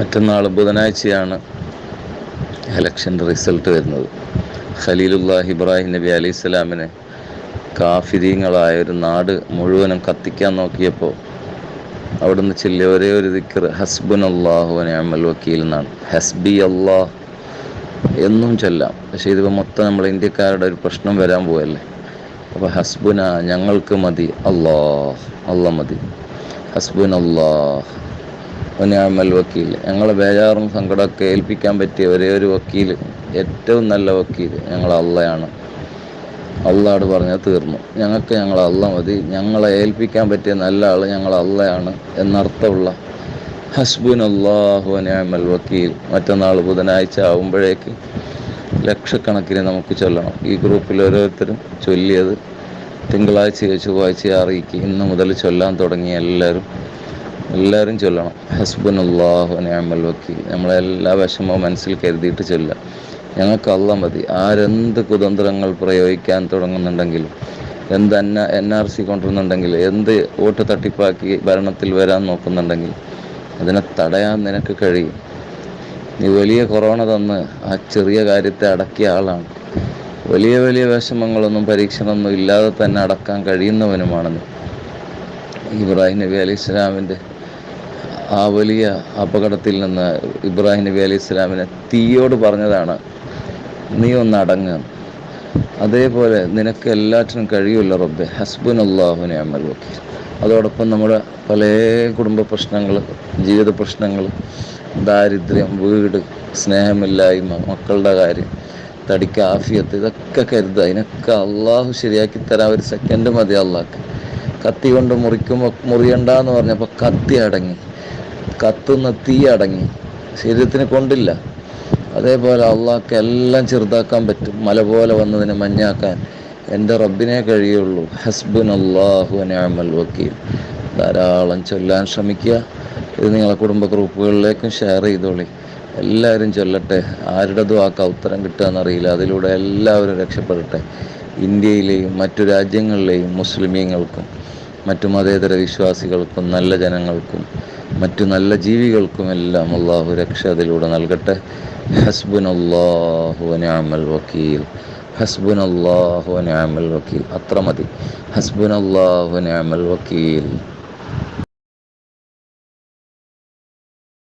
മറ്റന്നാൾ ബുധനാഴ്ചയാണ് ഇലക്ഷന്റെ റിസൾട്ട് വരുന്നത്. ഖലീലുല്ലാഹ് ഇബ്രാഹിം നബി അലൈഹി സ്വലാമിനെ കാഫിരീങ്ങളായ ഒരു നാട് മുഴുവനും കത്തിക്കാൻ നോക്കിയപ്പോൾ അവിടുന്ന് ചില്ല ഒരേ ഒരു ദിക്കർ ഹസ്ബുൻ അള്ളാഹു അമൽ വക്കീൽ എന്നാണ്. ഹസ്ബി അള്ളാഹ് എന്നും ചൊല്ലാം. പക്ഷേ ഇതിപ്പോൾ മൊത്തം നമ്മൾ ഇന്ത്യക്കാരുടെ ഒരു പ്രശ്നം വരാൻ പോവല്ലേ? അപ്പോൾ ഹസ്ബുന ഞങ്ങൾക്ക് മതി. അള്ളാഹ് അള്ള മതി. ഹസ്ബുൻ അള്ളാഹ് ഒനാമൽ വക്കീൽ ഞങ്ങളെ ബേജാറും സങ്കടമൊക്കെ ഏൽപ്പിക്കാൻ പറ്റിയ ഒരേ ഒരു വക്കീൽ ഏറ്റവും നല്ല വക്കീൽ ഞങ്ങൾ അള്ളയാണ്. അള്ളാട് പറഞ്ഞാൽ തീർന്നു. ഞങ്ങൾക്ക് ഞങ്ങൾ അള്ള മതി. ഞങ്ങളെ ഏൽപ്പിക്കാൻ പറ്റിയ നല്ല ആൾ ഞങ്ങൾ അള്ളയാണ് എന്നർത്ഥമുള്ള ഹസ്ബുൻ അള്ളാഹു അനാമൽ വക്കീൽ. മറ്റന്നാൾ ബുധനാഴ്ച ആകുമ്പോഴേക്ക് ലക്ഷക്കണക്കിന് നമുക്ക് ചൊല്ലണം. ഈ ഗ്രൂപ്പിൽ ഓരോരുത്തരും ചൊല്ലിയത് തിങ്കളാഴ്ചയോ ചൊവ്വാഴ്ചയോ അറിയിക്കുക. ഇന്ന് മുതൽ ചൊല്ലാൻ തുടങ്ങി എല്ലാവരും എല്ലാവരും ചൊല്ലണം. ഹസ്ബൻ അള്ളാഹു അനാമൽ വക്കീൽ. നമ്മളെല്ലാ വിഷമവും മനസ്സിൽ കരുതിയിട്ട് ചൊല്ലുക. ഞങ്ങൾക്ക് അള്ള മതി. ആരെന്ത് കുതന്ത്രങ്ങൾ പ്രയോഗിക്കാൻ തുടങ്ങുന്നുണ്ടെങ്കിലും എന്ത് എൻ എൻ ആർ സി കൊണ്ടുവരുന്നുണ്ടെങ്കിൽ എന്ത് വോട്ട് തട്ടിപ്പാക്കി ഭരണത്തിൽ വരാൻ നോക്കുന്നുണ്ടെങ്കിൽ അതിനെ തടയാൻ നിനക്ക് കഴിയും. നീ വലിയ കൊറോണ തന്ന് ആ ചെറിയ കാര്യത്തെ അടക്കിയ ആളാണ്. വലിയ വലിയ വിഷമങ്ങളൊന്നും പരീക്ഷണമൊന്നും ഇല്ലാതെ തന്നെ അടക്കാൻ കഴിയുന്നവനുമാണെന്ന് ഇബ്രാഹിം നബി അലി ഇസ്ലാമിന്റെ ആ വലിയ അപകടത്തിൽ നിന്ന് ഇബ്രാഹിം നബി അലി ഇസ്ലാമിനെ തീയോട് പറഞ്ഞതാണ് നീ ഒന്ന് അടങ്ങുക അതേപോലെ നിനക്ക് എല്ലാറ്റിനും കഴിയുമല്ലോ റബ്ബെ. ഹസ്ബുൻ അള്ളാഹുനെ അമൽ വക്കീൽ. അതോടൊപ്പം നമ്മുടെ പല കുടുംബ പ്രശ്നങ്ങൾ ജീവിത പ്രശ്നങ്ങൾ ദാരിദ്ര്യം വീട് സ്നേഹമില്ലായ്മ മക്കളുടെ കാര്യം തടിക്ക് ആഫിയത്ത് ഇതൊക്കെ കരുതുക. അതിനൊക്കെ അള്ളാഹു ശരിയാക്കി തരാൻ ഒരു സെക്കൻഡ് മതി അള്ളാഹ് കത്തി കൊണ്ട് മുറിക്കുമ്പോൾ മുറിയണ്ടെന്ന് പറഞ്ഞപ്പോൾ കത്തി അടങ്ങി. കത്തുന്ന തീ അടങ്ങി. ശരീരത്തിന് കൊണ്ടില്ല. അതേപോലെ അള്ളാഹ്ക്ക് എല്ലാം ചെറുതാക്കാൻ പറ്റും. മല പോലെ വന്നതിനെ മഞ്ഞാക്കാൻ എന്റെ റബ്ബിനെ കഴിയുള്ളൂ. ഹസ്ബുൻ അള്ളാഹു വക്കീൽ. ധാരാളം ചൊല്ലാൻ ശ്രമിക്കുക. ഇത് നിങ്ങളെ കുടുംബ ഗ്രൂപ്പുകളിലേക്കും ഷെയർ ചെയ്തോളി. എല്ലാവരും ചൊല്ലട്ടെ. ആരുടെ ദ്വാക്ക ഉത്തരം കിട്ടുകയെന്നറിയില്ല. അതിലൂടെ എല്ലാവരും രക്ഷപ്പെടട്ടെ. ഇന്ത്യയിലെയും മറ്റു രാജ്യങ്ങളിലെയും മുസ്ലിമീങ്ങൾക്കും. മറ്റു മതേതര വിശ്വാസികൾക്കും നല്ല ജനങ്ങൾക്കും മറ്റു നല്ല ജീവികൾക്കും എല്ലാം അള്ളാഹു രക്ഷ അതിലൂടെ നൽകട്ടെ. ഹസ്ബുൻ അള്ളാഹു അനാമൽ വക്കീൽ. ഹസ്ബുൻ അള്ളാഹു അനാമൽ വക്കീൽ. അത്ര മതി. ഹസ്ബുൻ അള്ളാഹു വക്കീൽ.